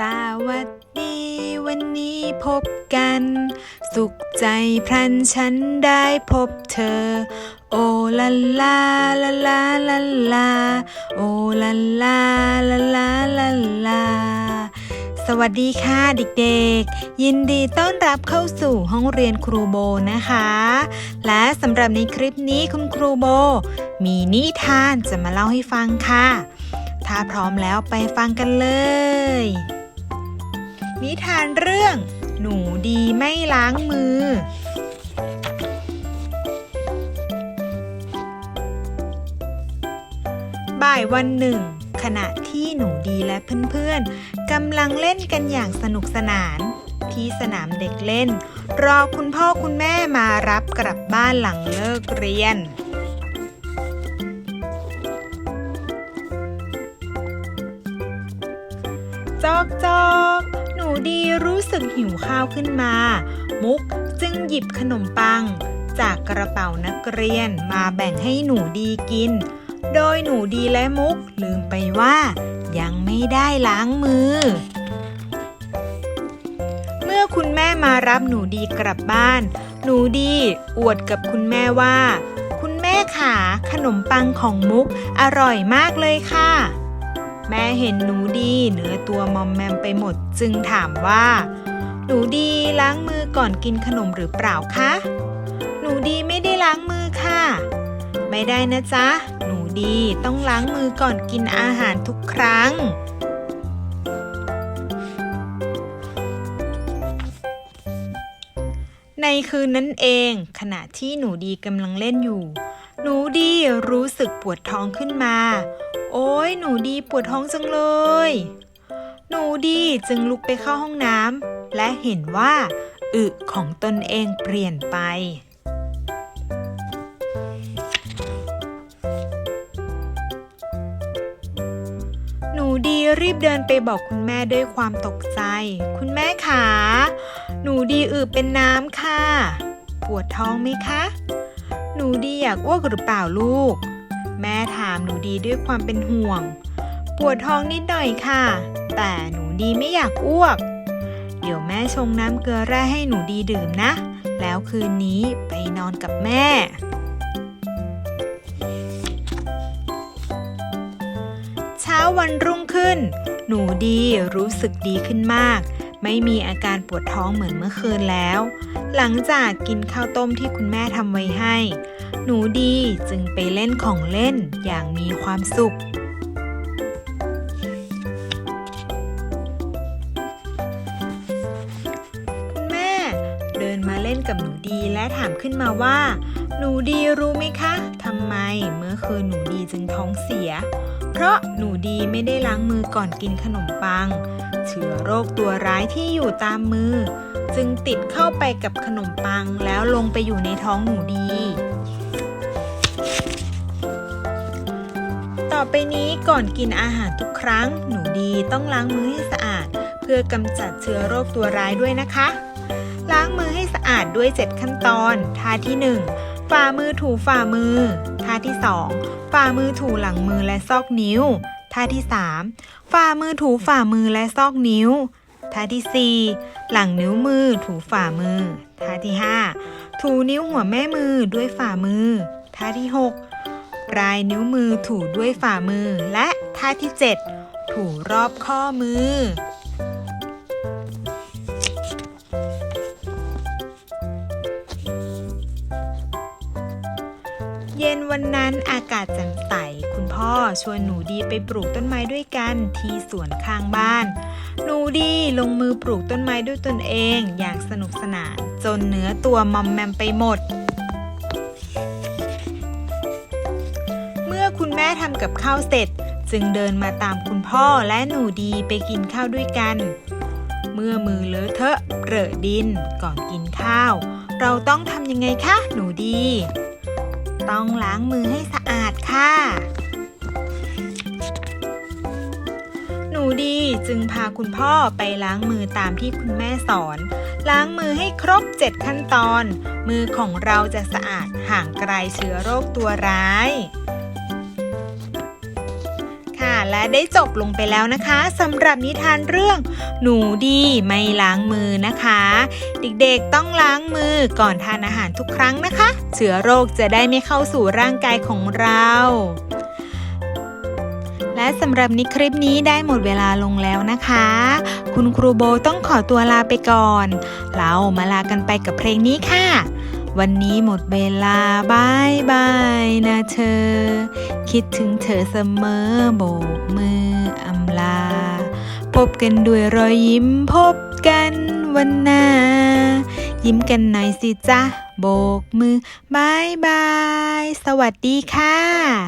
สวัสดีวันนี้พบกัน สุขใจพลันฉันได้พบเธอ โอลาลาลาลาลาลาโอลาลาลาลาลาลาสวัสดีค่ะเด็กๆ ยินดีต้อนรับเข้าสู่ห้องเรียนครูโบนะคะ และสำหรับในคลิปนี้คุณครูโบ มีนิทานจะมาเล่าให้ฟังค่ะ ถ้าพร้อมแล้วไปฟังกันเลย นิทานเรื่อง หนูดีไม่ล้างมือ บ่ายวันหนึ่ง ขณะที่หนูดีและเพื่อนๆกำลังเล่นกันอย่างสนุกสนาน ที่สนามเด็กเล่น รอคุณพ่อคุณแม่มารับกลับบ้านหลังเลิกเรียนจอกจอก ดีรู้สึกหิวข้าวขึ้นมา มุกจึงหยิบขนมปัง จากกระเป๋านักเรียนมาแบ่งให้หนูดีกิน โดยหนูดีและมุกลืมไปว่า ยังไม่ได้ล้างมือ เมื่อคุณแม่มารับหนูดีกลับบ้าน หนูดีอวดกับคุณแม่ว่า คุณแม่ขาขนมปังของมุกอร่อยมากเลยค่ะ แม่เห็นหนูดีเนื้อตัวมอมแมมไปหมด จึงถามว่า หนูดีล้างมือก่อนกินขนมหรือเปล่าคะ หนูดีไม่ได้ล้างมือค่ะ ไม่ได้นะจ๊ะ หนูดีต้องล้างมือก่อนกินอาหารทุกครั้งในคืนนั้นเอง ขณะที่หนูดีกำลังเล่นอยู่ หนูดีรู้สึกปวดท้องขึ้นมา หนูดีปวดท้องจังเลย หนูดีจึงลุกไปเข้าห้องน้ำและเห็นว่า อึของตนเองเปลี่ยนไป หนูดีรีบเดินไปบอกคุณแม่ด้วยความตกใจ คุณแม่ขา หนูดีอึเป็นน้ำค่ะ ปวดท้องไหมคะ หนูดีอยากอ้วกหรือเปล่าลูก แม่ถามหนูดีด้วยความเป็นห่วง ปวดท้องนิดหน่อยค่ะ แต่หนูดีไม่อยากอ้วก เดี๋ยวแม่ชงน้ำเกลือแร่ให้หนูดีดื่มนะ แล้วคืนนี้ไปนอนกับแม่ เช้าวันรุ่งขึ้น หนูดีรู้สึกดีขึ้นมาก ไม่มีอาการปวดท้องเหมือนเมื่อคืนแล้ว หลังจากกินข้าวต้มที่คุณแม่ทำไว้ให้ หนูดีจึงไปเล่นของเล่นอย่างมีความสุขคุณแม่เดินมาเล่นกับหนูดีและถามขึ้นมาว่า หนูดีรู้ไหมคะทำไมเมื่อคืนหนูดีจึงท้องเสีย เพราะหนูดีไม่ได้ล้างมือก่อนกินขนมปัง เชื้อโรคตัวร้ายที่อยู่ตามมือ จึงติดเข้าไปกับขนมปังแล้วลงไปอยู่ในท้องหนูดี ต่อไปนี้ก่อนกินอาหารทุกครั้ง หนูดีต้องล้างมือให้สะอาด เพื่อกำจัดเชื้อโรคตัวร้ายด้วยนะคะ ล้างมือให้สะอาดด้วย 7 ขั้นตอน ท่าที่ 1 ฝ่ามือถูฝ่ามือ ท่าที่ 2 ฝ่ามือถูหลังมือและซอกนิ้ว ท่าที่ 3 ฝ่ามือถูฝ่ามือและซอกนิ้ว ท่าที่ 4 หลังนิ้วมือถูฝ่ามือ ท่าที่ 5 ถูนิ้วหัวแม่มือด้วยฝ่ามือ ท่าที่ 6 ปลายนิ้วมือถูด้วยฝ่ามือ และท่าที่ 7 ถูรอบข้อมือ เย็นวันนั้นอากาศแจ่มใสคุณพ่อชวนหนูดีไปปลูกต้นไม้ด้วยกันที่สวนข้างบ้าน หนูดีลงมือปลูกต้นไม้ด้วยตนเองอย่างสนุกสนาน จนเนื้อตัวมอมแมมไปหมด เมื่อคุณแม่ทำกับข้าวเสร็จ จึงเดินมาตามคุณพ่อและหนูดีไปกินข้าวด้วยกัน เมื่อมือเลอะเทอะเปรอะดินก่อนกินข้าว เราต้องทำยังไงคะ หนูดี ต้องล้างมือให้สะอาดค่ะ หนูดีจึงพาคุณพ่อไปล้างมือตามที่คุณแม่สอน ล้างมือให้ครบ 7 ขั้นตอน มือของเราจะสะอาดห่างไกลเชื้อโรคตัวร้าย และได้จบลงไปแล้วนะคะสำหรับนิทานเรื่อง หนูดีไม่ล้างมือนะคะ เด็กๆต้องล้างมือก่อนทานอาหารทุกครั้งนะคะ เชื้อโรคจะได้ไม่เข้าสู่ร่างกายของเราและสำหรับในคลิปนี้ได้หมดเวลาลงแล้วนะคะ คุณครูโบต้องขอตัวลาไปก่อน เรามาลากันไปกับเพลงนี้ค่ะ วันนี้หมดเวลาบายบายนะเธอ คิดถึงเธอเสมอโบกมืออำลา พบกันด้วยรอยยิ้มพบกันวันหน้า ยิ้มกันหน่อยสิจ้ะโบกมือบายบาย สวัสดีค่ะ